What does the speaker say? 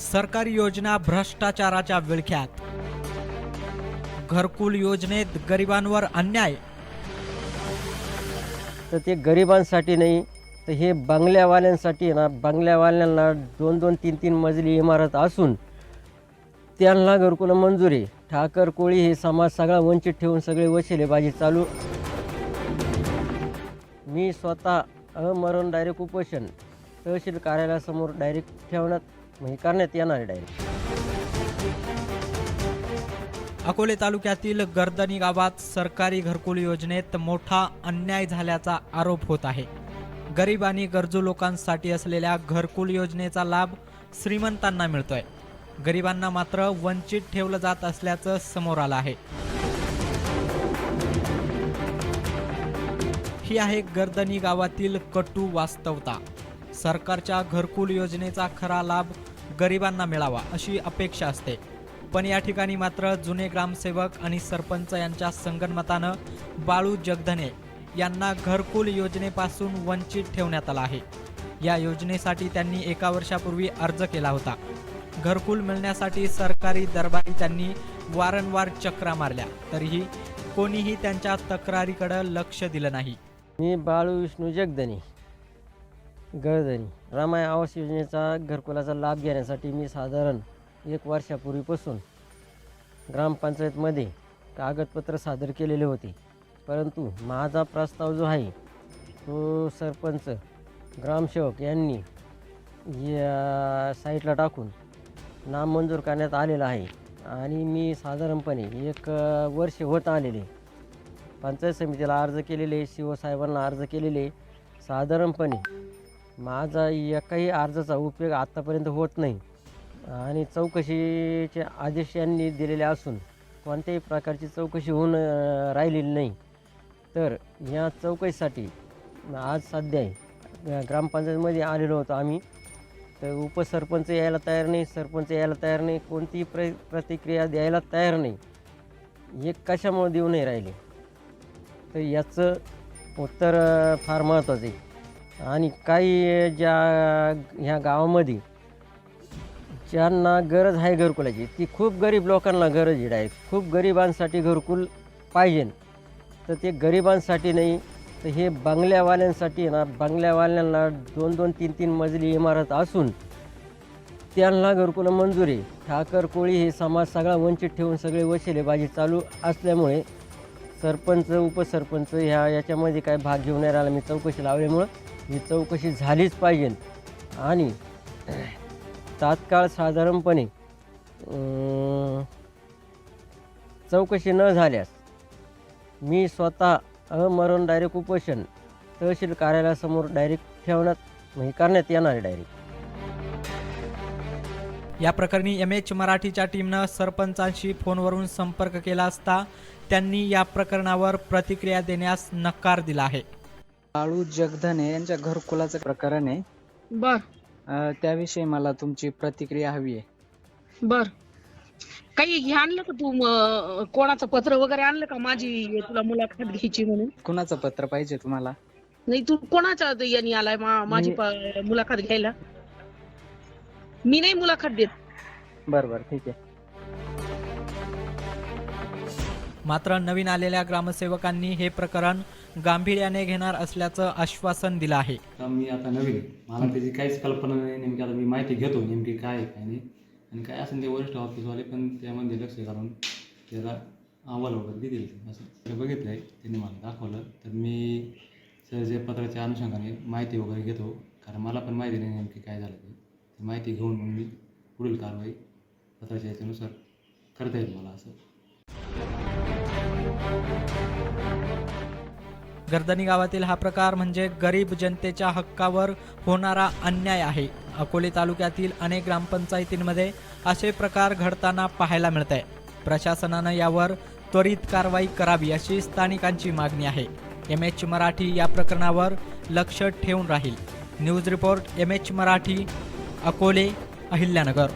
सरकारी योजना भ्रष्टाचाराच्या विळख्यात. घरकुल योजनेत गरिबांवर अन्याय. तर ते गरिबांसाठी नाही तर हे बंगल्यावाल्यांसाठी आहे ना बंगल्यावाल्यांना दोन दोन तीन तीन मजली इमारत असून त्यांना घरकुलं मंजूर आहे. ठाकर कोळी हे समाज सगळा वंचित ठेवून सगळे वशिलेबाजी चालू. मी स्वतः अमरण डायरेक्ट उपोषण तहसील कार्यालयासमोर डायरेक्ट ठेवण्यात म्हणजे करण्यात येणार आहे डायरेक्ट अकोले तालुक्यातील गर्दनी गावात सरकारी घरकुल योजनेत मोठा अन्याय झाल्याचा आरोप होत आहे. गरीब आणि गरजू लोकांसाठी असलेल्या घरकुल योजनेचा लाभ श्रीमंतांना मिळतोय. गरिबांना मात्र वंचित ठेवलं जात असल्याचं समोर आलं आहे. ही आहे गर्दनी गावातील कटू वास्तवता. सरकारच्या घरकुल योजनेचा खरा लाभ गरिबांना मिळावा अशी अपेक्षा असते. पण या ठिकाणी मात्र जुने ग्रामसेवक आणि सरपंच यांच्या संगनमतानं बाळू जगधने यांना घरकुल योजनेपासून वंचित ठेवण्यात आलं आहे. या योजनेसाठी त्यांनी एका वर्षापूर्वी अर्ज केला होता. घरकुल मिळण्यासाठी सरकारी दरबारी त्यांनी वारंवार चक्रा मारल्या. तरीही कोणीही त्यांच्या तक्रारीकडे लक्ष दिलं नाही. मी बाळू विष्णू जगदनी. गळदनी रामाय आवास योजनेचा घरकुलाचा लाभ घेण्यासाठी मी साधारण एक वर्षापूर्वीपासून ग्रामपंचायतमध्ये कागदपत्र सादर केलेले होते. परंतु माझा प्रस्ताव जो आहे तो सरपंच ग्रामसेवक यांनी या साईटला टाकून नामंजूर करण्यात आलेला आहे. आणि मी साधारणपणे एक वर्ष होत आलेले. पंचायत समितीला अर्ज केलेले शिवसाहेबांना अर्ज केलेले साधारणपणे माझा एकाही अर्जाचा उपयोग आत्तापर्यंत होत नाही. आणि चौकशीचे आदेश यांनी दिलेले असून कोणत्याही प्रकारची चौकशी होऊन राहिलेली नाही. तर या चौकशीसाठी आज सध्या आहे, ग्रामपंचायतमध्ये आलेलो होतो आम्ही. तर उपसरपंच यायला तयार नाही सरपंच यायला तयार नाही कोणतीही प्र प्रतिक्रिया द्यायला तयार नाही. हे कशामुळे देऊ नाही राहिले? तर याचं उत्तर फार महत्त्वाचं आहे. आणि काही ज्या ह्या गावामध्ये ज्यांना गरज आहे घरकुलाची ती खूप गरीब लोकांना गरज आहे खूप गरिबांसाठी घरकुल पाहिजे. तर ते गरिबांसाठी नाही तर हे बंगल्यावाल्यांसाठी आहे ना बंगल्यावाल्यांना दोन दोन तीन तीन मजली इमारत असून त्यांना घरकुलं मंजूर आहे. ठाकर कोळी हे समाज सगळा वंचित ठेवून सगळे वशिलेबाजी चालू असल्यामुळे सरपंच उपसरपंच ह्या याच्यामध्ये काय भाग घेऊन नाही राहिला मी चौकशी लावल्यामुळं. ही चौकशी झालीच पाहिजे. आणि तात्काळ साधारणपणे चौकशी न झाल्यास मी स्वतः अमरण डायरेक्ट उपोषण तहसील कार्यालयासमोर डायरेक्ट ठेवण्यात हे करण्यात येणार आहे डायरेक्ट या प्रकरणी एम एच मराठीच्या टीमनं सरपंचांशी फोनवरून संपर्क केला असता त्यांनी या प्रकरणावर प्रतिक्रिया देण्यास नकार दिला आहे. बाळू जगधने यांच्या घरकुलाचं प्रकरण आहे बर. अं, त्याविषयी मला तुमची प्रतिक्रिया हवी आहे. बर. काही हे आणलं का तू म, कोणाचं पत्र वगैरे आणलं का माझी तुला मुलाखत घ्यायची म्हणून? कुणाचं पत्र पाहिजे तुम्हाला? नाही तू कोणाच्या यांनी आलाय मा- माझी मी- प- मुलाखत घ्यायला? मी नाही मुलाखत देत. बरं बरं ठीक आहे. मात्र नवीन आलेल्या ग्रामसेवकांनी हे प्रकरण गांभीर्याने घेणार असल्याचं आश्वासन दिलं आहे. मी आता नवीन. मला त्याची काहीच कल्पना नाही. नेमकी आता मी माहिती घेतो नेमकी काय आहे काय नाही. आणि काय असेल ते वरिष्ठ ऑफिसवाले पण त्यामध्ये लक्ष घालून त्याला अहवाल वगैरे देतील. असं ते बघितलं आहे त्यांनी मला दाखवलं. तर मी सर जे पत्राच्या अनुषंगाने माहिती वगैरे घेतो. कारण मला पण माहिती नाही नेमकी काय झालं ते. ती माहिती घेऊन मग मी पुढील कारवाई पत्राच्या याच्यानुसार करता येईल मला असं. गर्दनी गावातील हा प्रकार म्हणजे गरीब जनतेच्या हक्कावर होणारा अन्याय आहे. अकोले तालुक्यातील अनेक ग्रामपंचायतींमध्ये असे प्रकार घडताना पाहायला मिळत आहे प्रशासनानं यावर त्वरित कारवाई करावी अशी स्थानिकांची मागणी आहे. एम एच मराठी या प्रकरणावर लक्ष ठेवून राहील. News report M H Marathi Akole Ahilyanagar.